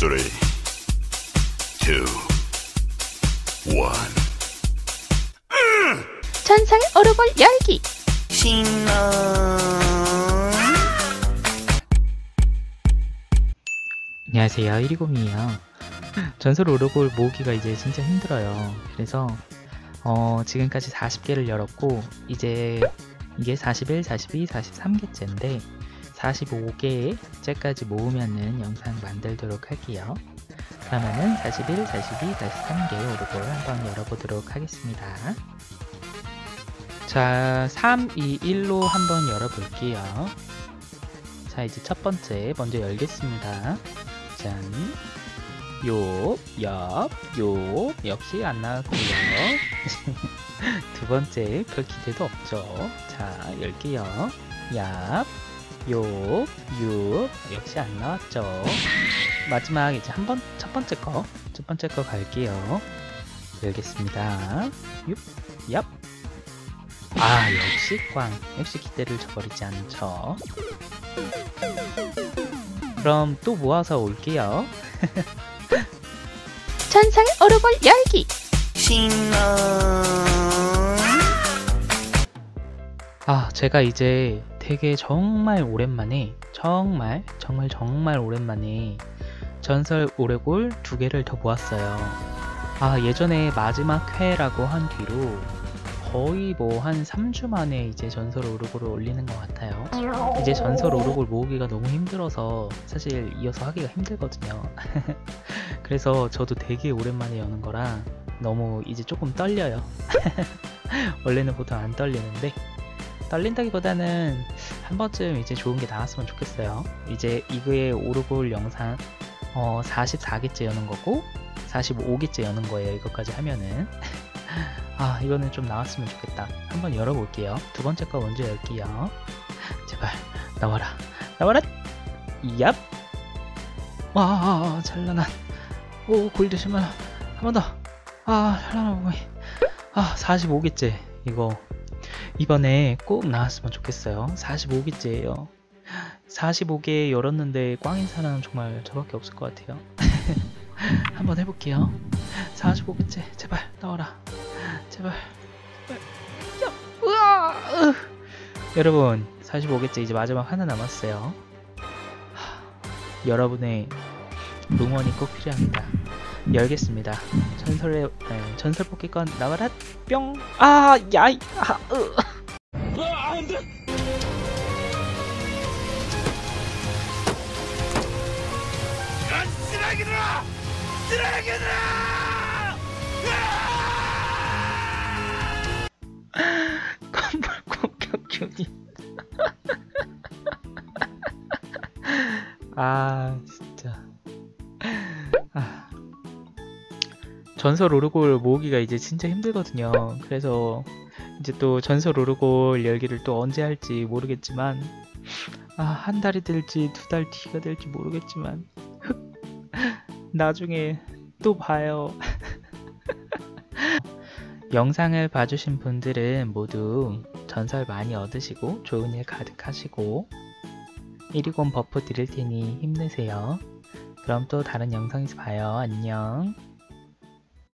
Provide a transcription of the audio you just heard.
Three, two, one. 천상의 오르골 열기. 안녕하세요. 120이에요. 전설 오르골 모으기가 이제 진짜 힘들어요. 그래서 어, 지금까지 40개를 열었고 이제 이게 41, 42, 43개째인데 45개째까지 모으면은 영상 만들도록 할게요. 그러면은 41, 42, 43개 오르골 한번 열어보도록 하겠습니다. 자 3, 2, 1로 한번 열어볼게요. 자 이제 첫 번째 먼저 열겠습니다. 짠. 요, 옆, 요, 역시 안 나왔고요. 두 번째, 별 기대도 없죠. 자, 열게요. 얍, 요, 유, 역시 안 나왔죠. 마지막 이제 한 번, 첫 번째 거, 첫 번째 거 갈게요. 열겠습니다. 육, 얍. 아, 역시 꽝. 역시 기대를 저버리지 않죠. 그럼 또 모아서 올게요. 천상의 오르골 열기 아, 제가 이제 되게 정말 오랜만에, 정말, 정말, 정말 오랜만에 전설 오레골 두 개를 더 모았어요. 아, 예전에 마지막 회라고 한 뒤로 거의 뭐 한 3주 만에 이제 전설 오르골을 올리는 것 같아요. 이제 전설 오르골 모으기가 너무 힘들어서 사실 이어서 하기가 힘들거든요. 그래서 저도 되게 오랜만에 여는 거라 너무 이제 조금 떨려요. 원래는 보통 안 떨리는데 떨린다기보다는 한 번쯤 이제 좋은 게 나왔으면 좋겠어요. 이제 이거의 오르골 영상 어, 44개째 여는 거고 45개째 여는 거예요. 이것까지 하면은 아 이거는 좀 나왔으면 좋겠다. 한번 열어볼게요. 두 번째 거 먼저 열게요. 제발 나와라 나와라 얍 와, 찬란한 오 골드 신발 한번 더. 아 찬란한 몸이 아 45개째 이거 이번에 꼭 나왔으면 좋겠어요. 45개째예요. 45개 열었는데 꽝인 사람은 정말 저밖에 없을 것 같아요. 한번 해볼게요. 45개째 제발 나와라. 제발. 제발. 야, 으아, 으. 여러분 45개째 이제 마지막 하나 남았어요. 하, 여러분의 응원이 꼭 필요합니다. 열겠습니다. 전설의 네, 전설 뽑기권 나와라 뿅. 아, 야이. 아, 으. 쓰레기들아! 쓰레기들아! 건물 공격 균이. 아 진짜. 아. 전설 오르골 모으기가 이제 진짜 힘들거든요. 그래서 이제 또 전설 오르골 열기를 또 언제 할지 모르겠지만 아, 한 달이 될지 두 달 뒤가 될지 모르겠지만 흑. 나중에 또 봐요. 영상을 봐주신 분들은 모두 전설 많이 얻으시고 좋은 일 가득하시고 120 버프 드릴 테니 힘내세요. 그럼 또 다른 영상에서 봐요. 안녕.